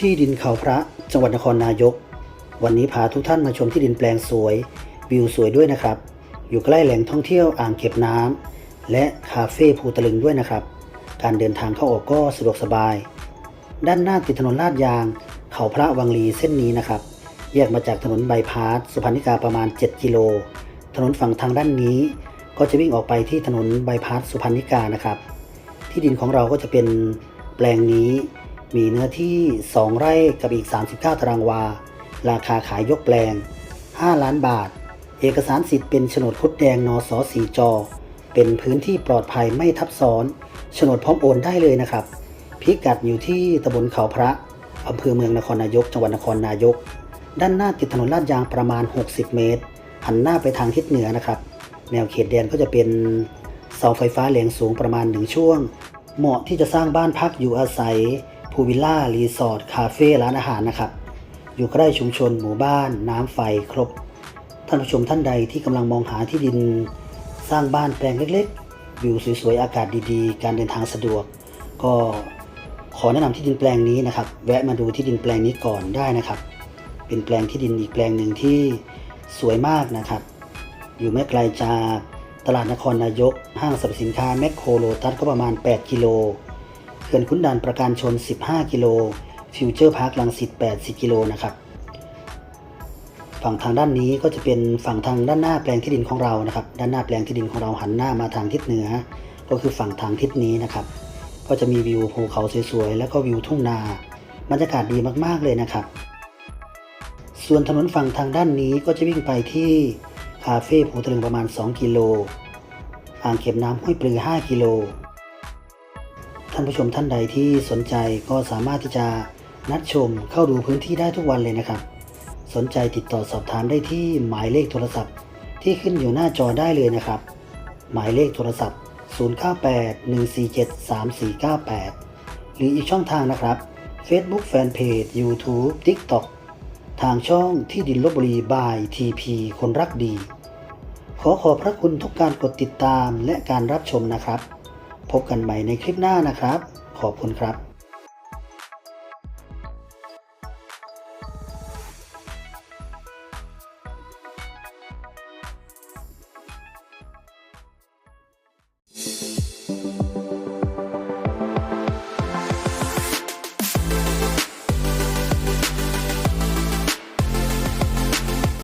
ที่ดินเขาพระจังหวัดนครนายก วันนี้พาทุกท่านมาชมที่ดินแปลงสวย วิวสวยด้วยนะครับ อยู่ใกล้แหล่งท่องเที่ยวอ่างเก็บน้ำและคาเฟ่ภูตะลึงด้วยนะครับ การเดินทางเข้าออกก็สะดวกสบาย ด้านหน้าติดถนนลาดยาง เขาพระวังลีเส้นนี้นะครับ แยกมาจากถนนบายพาสสุพรรณิกาประมาณ 7 กิโล ถนนฝั่งทางด้านนี้ ก็จะวิ่งออกไปที่ถนนบายพาสสุพรรณิกานะครับ ที่ดินของเราก็จะเป็นแปลงนี้ มีเนื้อที่ 2 ไร่กับอีก 39 ตารางวา ราคาขายยกแปลง 5 ล้านบาท เอกสารสิทธิ์เป็นโฉนดคุดแดงนอสอสีจอ เป็นพื้นที่ปลอดภัยไม่ทับซ้อนโฉนดพร้อมโอนได้เลยนะครับ พิกัดอยู่ที่ตำบลเขาพระอำเภอเมืองนครนายก จังหวัดนครนายก ด้านหน้าติดถนนลาดยางประมาณ 60 เมตร หันหน้าไปทางทิศเหนือนะครับ แนวเขตแดนก็จะเป็นเสาไฟฟ้าแรงสูงประมาณหนึ่งช่วง เหมาะที่จะสร้างบ้านพักอยู่อาศัย พูลวิลล่า รีสอร์ท คาเฟ่ ร้านอาหารนะครับ อยู่ใกล้ชุมชน หมู่บ้าน น้ำไฟ ครบ ท่านผู้ชมท่านใดที่กำลังมองหาที่ดิน สร้างบ้านแปลงเล็กๆ วิวสวยๆ อากาศดีๆ การเดินทางสะดวก ก็ขอแนะนำที่ดินแปลงนี้นะครับ แวะมาดูที่ดินแปลงนี้ก่อนได้นะครับ เป็นแปลงที่ดินอีกแปลงหนึ่งที่สวยมากนะครับ อยู่ไม่ไกลจากตลาดนครนายก ห้างสรรพสินค้าแมคโครโลตัสก็ประมาณ 8 กิโล ขื่อนขุนด่านประการชน 15 กิโล ฟิวเจอร์พาร์คลังสิต80 กิโลนะครับ ฝั่งทางด้านนี้ก็จะเป็นฝั่งทางด้านหน้าแปลงที่ดินของเรานะครับ ด้านหน้าแปลงที่ดินของเราหันหน้ามาทางทิศเหนือ ก็คือฝั่งทางทิศนี้นะครับ ก็จะมีวิวภูเขาสวยๆ แล้วก็วิวทุ่งนา บรรยากาศดีมากๆเลยนะครับ ส่วนถนนฝั่งทางด้านนี้ก็จะวิ่งไปที่คาเฟ่ภูตะลึงประมาณ 2 กิโล อ่างเก็บน้ำห้วยปลือ 5 กิโลานผู้ชมท่านใดที่สนใจก็สามารถที่จะนัดชมเข้าดูพื้นที่ได้ทุกวันเลยนะครับ สนใจติดต่อสอบถามได้ที่หมายเลขโทรศัพท์ ที่ขึ้นอยู่หน้าจอได้เลยนะครับ หมายเลขโทรศัพท์ 0981473498 หรืออีกช่องทางนะครับ Facebook Fanpage YouTube TikTok ทางช่องที่ดินลบบุรีบาย TP คนรักดี ขอขอบพระคุณทุกการกดติดตามและการรับชมนะครับ พบกันใหม่ในคลิปหน้านะครับ ขอบคุณครับ